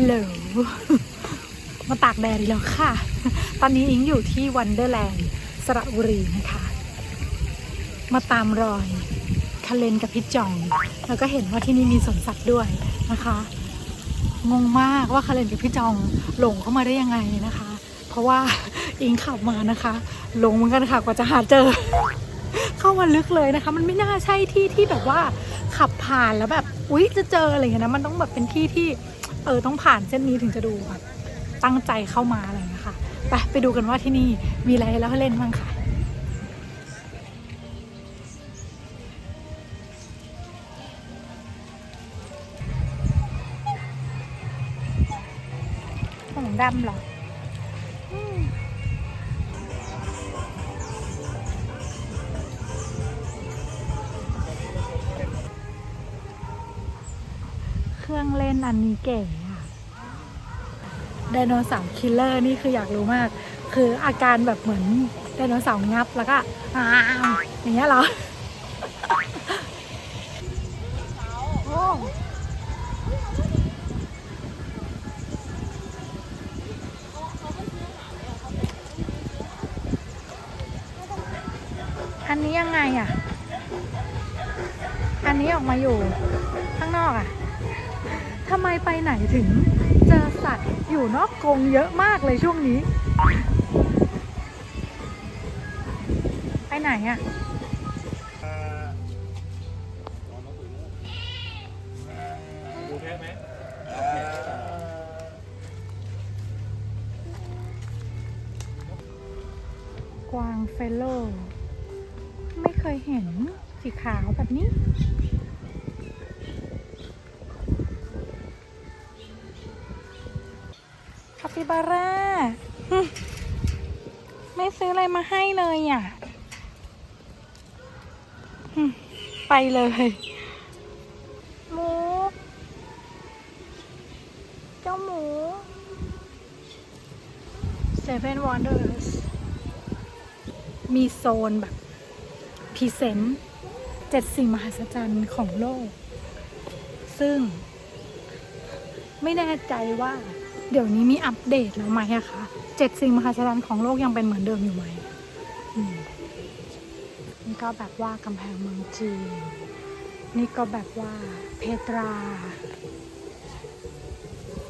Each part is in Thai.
ฮัลโหล มาตากแดดอีกแล้วค่ะ ตอนนี้อิงอยู่ที่วันเดอร์แลนด์สระบุรีนะคะ มาตามรอยคาเลนกับพี่จอง แล้วก็เห็นว่าที่นี่มีสวนสัตว์ด้วยนะคะ งงมากว่าคาเลนกับพี่จองหลงเข้ามาได้ยังไงนะคะ เพราะว่าอิงขับมานะคะ หลงเหมือนกันค่ะกว่าจะหาเจอ เข้ามาลึกเลยนะคะ มันไม่น่าใช่ที่ที่แบบว่าขับผ่านแล้วแบบ อุ๊ยจะเจออะไรอย่างเงี้ยนะ มันต้องแบบเป็นที่ที่ เออต้องผ่านเส้นนี้ถึงจะดูแบบตั้งใจเข้ามาอะไรอย่างเงี้ยค่ะไปไปดูกันว่าที่นี่มีอะไรแล้วให้เล่นบ้างค่ะของดำเหรอ รื่องเล่นอันนี้เก๋อะไดโนเสาร์คิลเลอร์นี่คืออยากรู้มาก คืออาการแบบเหมือนไดโนเสาร์งับแล้วก็อ้าวอย่างเงี้ยเหรอำไมไปไหนถึงเจอสัตว์อยู่นอกกรงเยอะมากเลยช่วงนี้ ไปไหนอะ คาปิบาร่าอืมไม่ซื้ออะไรมาให้เลยอะอืมไปเลยหมูเจ้าหมู Seven Wonders มีโซนแบบพรีเซนต์เจ็ดสิ่งมหัศจรรย์ของโลก ซึ่งไม่แน่ใจว่า เดี๋ยวนี้มีอัปเดตแล้วไหมอะคะเจ็ดสิ่งมหัศจรรย์ของโลกยังเป็นเหมือนเดิมอยู่ไหมนี่ก็แบบว่ากำแพงเมืองจีน นี่ก็แบบว่าเพตรา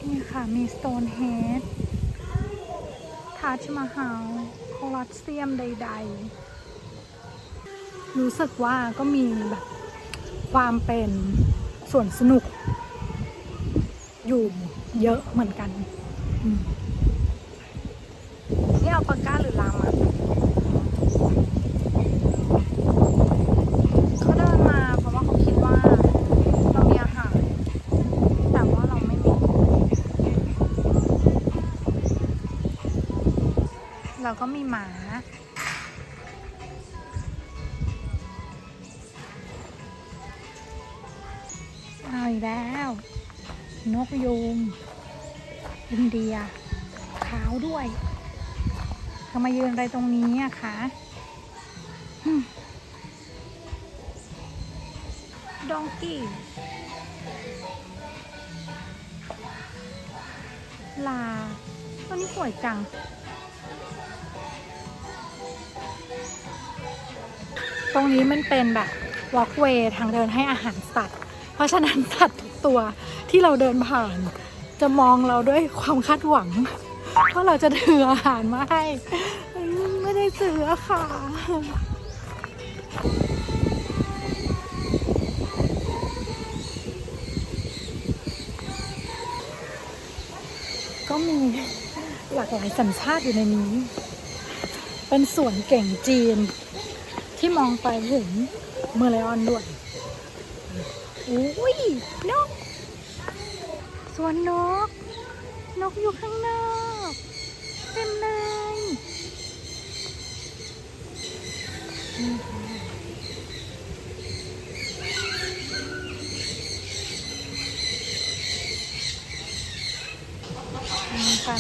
นี่ค่ะมีสโตนเฮดทัชมาฮาลโคลอสเซียมใด ๆ รู้สึกว่าก็มีแบบความเป็นส่วนสนุกอยู่ เยอะเหมือนกัน นี่เอาปากกา ทำไมยืนอะไรตรงนี้อะคะดองกี้ลาตัวนี้สวยจัง ตรงนี้มันเป็นแบบ walkway ทางเดินให้อาหารสัตว์ เพราะฉะนั้นสัตว์ทุกตัวที่เราเดินผ่าน จะมองเราด้วยความคาดหวัง ว่าะเราจะถืออาหารมาให้ ไม่ได้ซื้อค่ะก็มีหลากหลายสัญชาติอยู่ในนี้ เป็นสวนเก่งจีน ที่มองไปเห็นเมอร์ไลออนด้วยอุ้ยนก สวนนก นกอยู่ข้างนอกเต็มเลยนี่ค่ะมี ฟา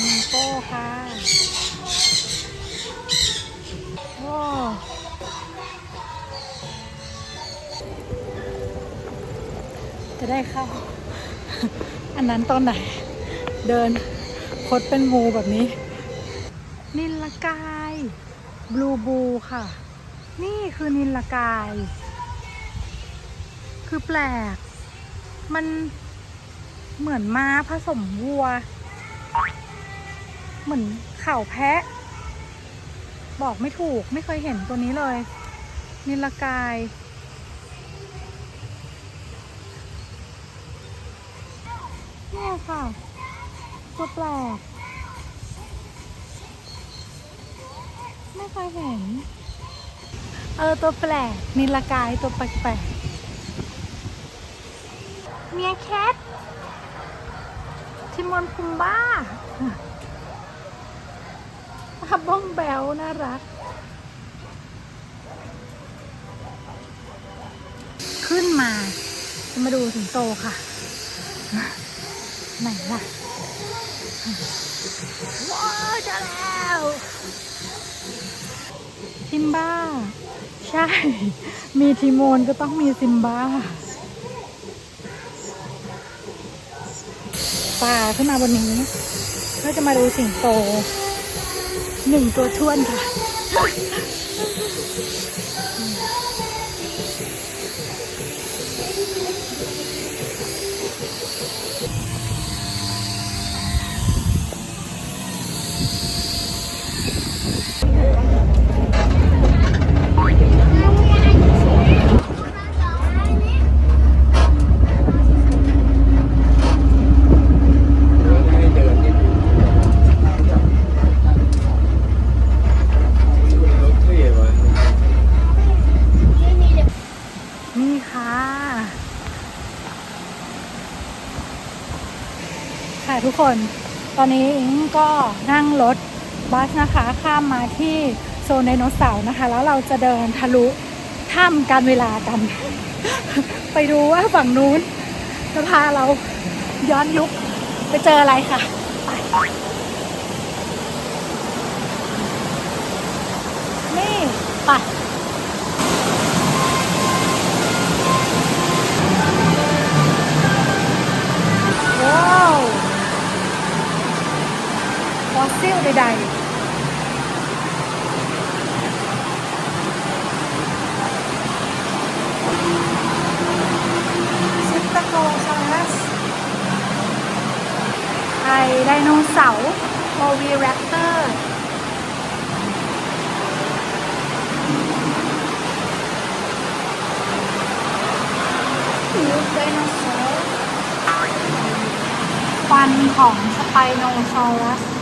มิงโก้ค่ะโอ้จะได้เข้า อันนั้นตอนไหน เดินคดเป็นงูแบบนี้ นิลกาย บลูบูค่ะ นี่คือนิลกาย คือแปลก มันเหมือนม้าผสมวัว เหมือนเข่าแพะ บอกไม่ถูกไม่เคยเห็นตัวนี้เลย นิลกาย เนี่ยค่ะ ตัวแปลก ไม่เคยเห็น เออตัวแปลกนิลกายตัวแปลกๆเมียแคททิมอนพุมบ้าตาบ้องแบวน่ารัก ขึ้นมาจะมาดูสิงโตค่ะ ไหนล่ะ ว้าวจะแล้วซิมบ้า ใช่ มีทีโมนก็ต้องมีซิมบ้า ป่าขึ้นมาบนนี้เพื่อจะมาดูสิงโตหนึ่งตัวท้วนค่ะ ให้เดินนิดนึงรถเท่ว่ะ นี่ค่ะ คน ตอนนี้อิงก็นั่งรถบัสนะคะ ข้ามมาที่โซนไดโนเสาร์นะคะ แล้วเราจะเดินทะลุถ้ำการเวลากัน ไปดูว่าฝั่งนู้นจะพาเราย้อนยุคไปเจออะไรค่ะไปนี่ไปว้าวฟอส ซิลใดๆซิตโกซารัสไอไดโนเสาร์โอวีแรปเตอร์ไดโนเสาร์ฟันของสไปโนซอรัส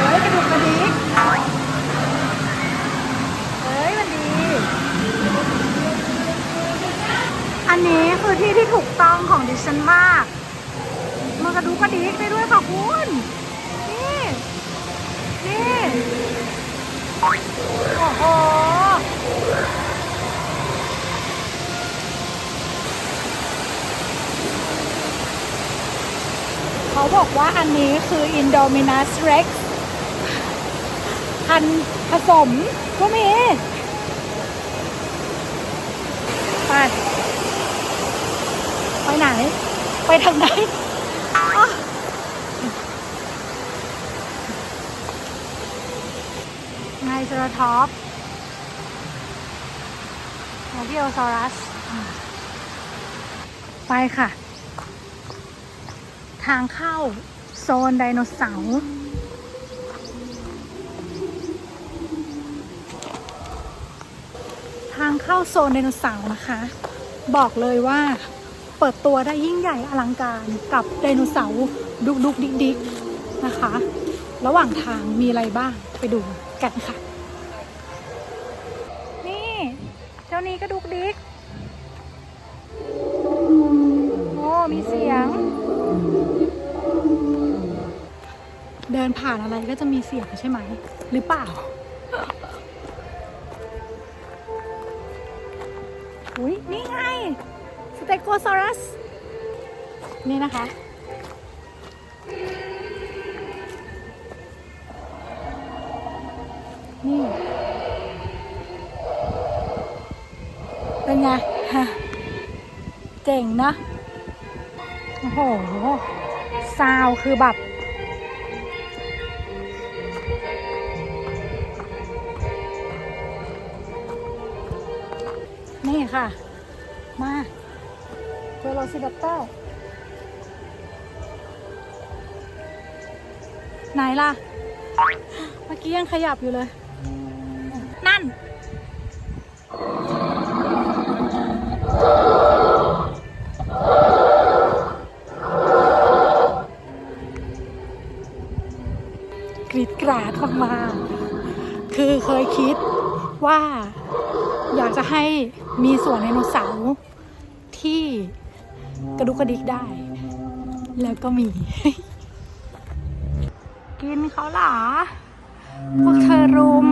เฮ้ยกระดูกกระดิกเฮ้ยมันดี อันนี้คือที่ที่ถูกต้องของดิฉันมาก มันกระดูกกระดิกได้ด้วยค่ะคุณ นี่ นี่ โอ้โห เขาบอกว่าอันนี้คือ Indominus Rex พันผสมก็มีไปไปไหน ไปทางไหนไงเซราทอปโมบิโอซอรัส ไปค่ะ ทางเข้าโซนไดโนเสาร์ทางเข้าโซนไดโนเสาร์นะคะ บอกเลยว่าเปิดตัวได้ยิ่งใหญ่อลังการกับไดโนเสาร์ดุกดุกดิกดิกนะคะ ระหว่างทางมีอะไรบ้างไปดูกันค่ะ ผ่านอะไรก็จะมีเสียงใช่ไหม หรือเปล่า อุ้ยนี่ไง สเตโกซอรัส นี่นะคะ นี่ เป็นไง เจ๋งนะ โอ้โห ซาวคือแบบ นี่ค่ะ มาเจอโรซิดัตเตอร์ไหนล่ะ เมื่อกี้ยังขยับอยู่เลย นั่น กรีดกราดมากๆคือเคยคิดว่า อยากจะให้มีสวนไดโนเสาร์ที่กระดุกกระดิกได้ แล้วก็มี กินเขาหรอพวกเธอรุม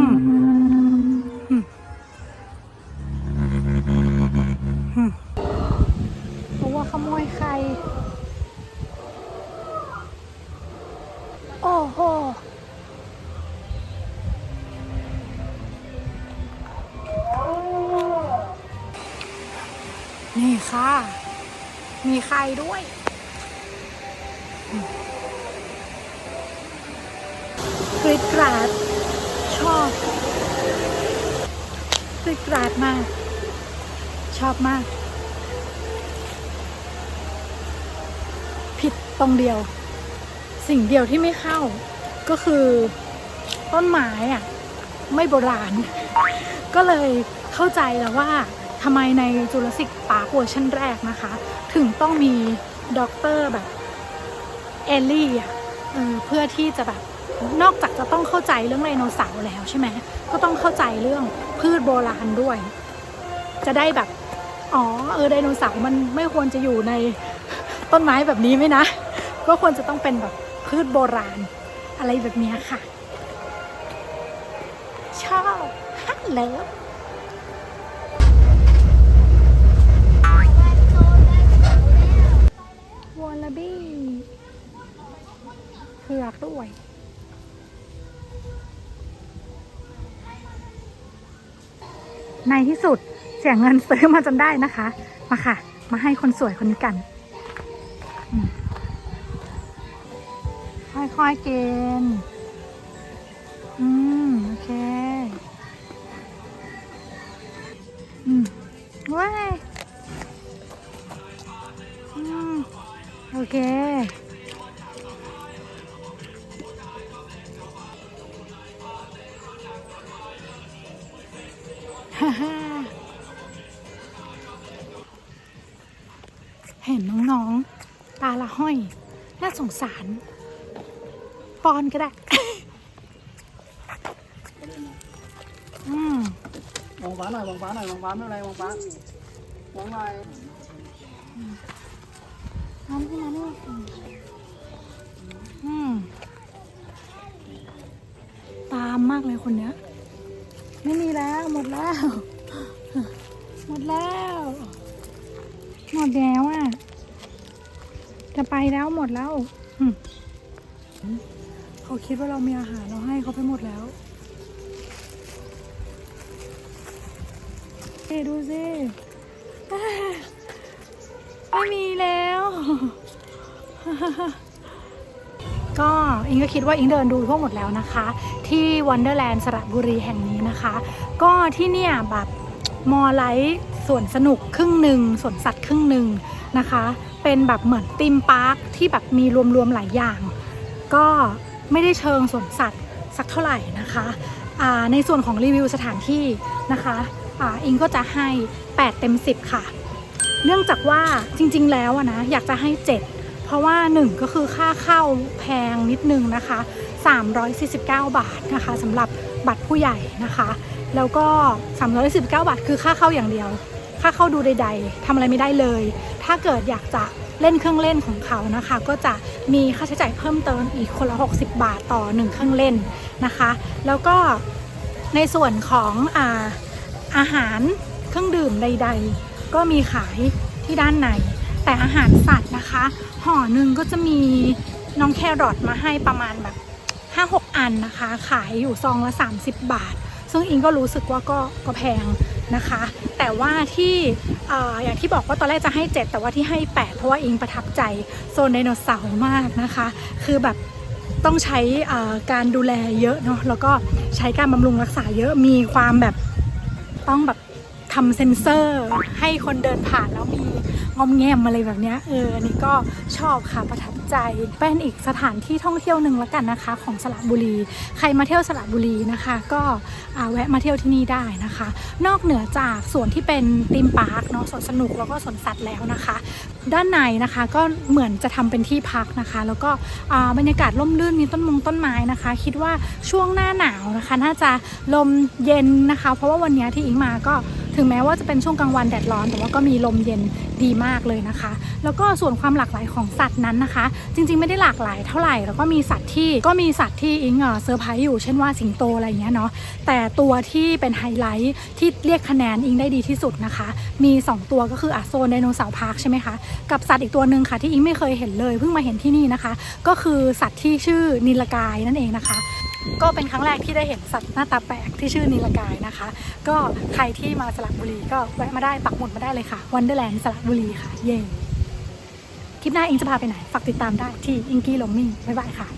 นี่ค่ะ มีใครด้วย กรีดกราด ชอบกรีดกราดมาก ชอบมาก ผิดตรงเดียว สิ่งเดียวที่ไม่เข้า ก็คือต้นไม้อะไม่โบราณ ก็เลยเข้าใจแล้วว่า ทำไมในจูราสสิกปาร์คเวอร์ชันแรกนะคะ ถึงต้องมีด็อกเตอร์แบบเอลลี่อะเพื่อที่จะแบบนอกจากจะต้องเข้าใจเรื่องไดโนเสาร์แล้วใช่ไหมก็ต้องเข้าใจเรื่องพืชโบราณด้วย จะได้แบบ อ๋อเออไดโนเสาร์มันไม่ควรจะอยู่ในต้นไม้แบบนี้ไหมนะ ก็ควรจะต้องเป็นแบบพืชโบราณ อะไรแบบนี้ค่ะ ชอบฮักเลิฟ ที่สุดเสียเงินซื้อมาจนได้นะคะ มาค่ะ มาให้คนสวยคนนี้กันอืมค่อยๆกินอืม โอเค อืมว้ายอืม โอเค งสารปอนก็ได้ อืมมองฟ้าหน่อยมองฟ้าหน่อยมองฟ้าไม่เป็นไรมองฟ้ามองหน่อยน้ำที่น้ำนี่อืมตามมากเลยคนเนี้ย ไม่มีแล้วหมดแล้ว หมดแล้ว หมดแล้วอะจะไป แล้วหมดแล้วอืมเขาคิดว่าเรามีอาหารเราให้เขาไปหมดแล้วเอ้ดูสิอ่าไม่มีแล้ว ก็อิงก็คิดว่าอิงเดินดูทั่วหมดแล้วนะคะ ที่วันเดอร์แลนด์สระบุรีแห่งนี้นะคะ ก็ที่เนี่ยแบบมอไลท์สวนสนุกครึ่งหนึ่งสวนสัตว์ครึ่งหนึ่งนะคะ เป็นแบบเหมือนติมพาร์คที่แบบมีรวมๆหลายอย่าง ก็ไม่ได้เชิงสวนสัตว์สักเท่าไหร่นะคะในส่วนของรีวิวสถานที่นะคะออิงก็จะให้ 8 เต็ม 10 ค่ะ เนื่องจากว่าจริงๆแล้วนะอยากจะให้ 7 เพราะว่า 1 ก็คือค่าเข้าแพงนิดนึงนะคะ 349 บาทนะคะสำหรับบัตรผู้ใหญ่นะคะ แล้วก็ 319 บาทคือค่าเข้าอย่างเดียว ค่าเข้าดูใด ๆทำอะไรไม่ได้เลย ถ้าเกิดอยากจะเล่นเครื่องเล่นของเขานะคะ ก็จะมีค่าใช้จ่ายเพิ่มเติมอีกคนละ 60 บาทต่อ 1 เครื่องเล่นนะคะ แล้วก็ในส่วนของอาอาหารเครื่องดื่มใด ๆ ก็มีขายที่ด้านใน แต่อาหารสัตว์นะคะ ห่อหนึ่งก็จะมีน้องแครอทมาให้ประมาณแบบ5-6 อันนะคะ ขายอยู่ซองละ 30 บาท ซึ่งอิงก็รู้สึกว่าก็ก็แพง นะคะ แต่ว่าที่ออย่างที่บอกว่าตอนแรกจะให้ 7 แต่ว่าที่ให้ 8 เพราะว่าอิงประทับใจโซนไดโนเสาร์มากนะคะ คือแบบต้องใช้การดูแลเยอะเนาะแล้วก็ใช้การบำรุงรักษาเยอะมีความแบบต้องแบบทำเซ็นเซอร์ให้คนเดินผ่านแล้วมีงอมแงมอะไรแบบนี้เอออันนี้ก็ชอบค่ะประทับ ใจเป็นอีกสถานที่ท่องเที่ยวหนึ่งละกันนะคะ ของสระบุรี ใครมาเที่ยวสระบุรีนะคะ ก็แวะมาเที่ยวที่นี่ได้นะคะ นอกเหนือจากส่วนที่เป็นตีมพาร์คเนาะสวนสนุกแล้วก็สวนสัตว์แล้วนะคะ ด้านในนะคะก็เหมือนจะทำเป็นที่พักนะคะ แล้วก็บรรยากาศร่มรื่นมีต้นมงต้นไม้นะคะ คิดว่าช่วงหน้าหนาวนะคะ น่าจะลมเย็นนะคะ เพราะว่าวันนี้ที่อิงมาก็ถึงแม้ว่าจะเป็นช่วงกลางวันแดดร้อน แต่ว่าก็มีลมเย็นดีมากเลยนะคะ แล้วก็ส่วนความหลากหลายของสัตว์นั้นนะคะ จริงๆไม่ได้หลากหลายเท่าไหร่ แล้วก็มีสัตว์ที่ก็มีสัตว์ที่อิงเซอร์ไพรส์อยู่เช่นว่าสิงโตอะไรเงี้ยเนาะแต่ตัวที่เป็นไฮไลท์ที่เรียกคะแนนอิงได้ดีที่สุดนะคะ มี 2 ตัวก็คืออะโซนไดโนเสาร์พาร์คใช่ไหมคะกับสัตว์อีกตัวหนึ่งค่ะที่อิงไม่เคยเห็นเลยเพิ่งมาเห็นที่นี่นะคะ ก็คือสัตว์ที่ชื่อนิลกายนั่นเองนะคะ ก็เป็นครั้งแรกที่ได้เห็นสัตว์หน้าตาแปลกที่ชื่อนิลกายนะคะ ก็ใครที่มาสระบุรีก็แวะมาได้ปักหมุดมาได้เลยค่ะวันเดอร์แลนด์สระบุรีค่ะเย่คลิปหน้าอิงจะพาไปไหนฝากติดตามได้ที่อิงกี้ลงมิ่งบ๊ายบายค่ะ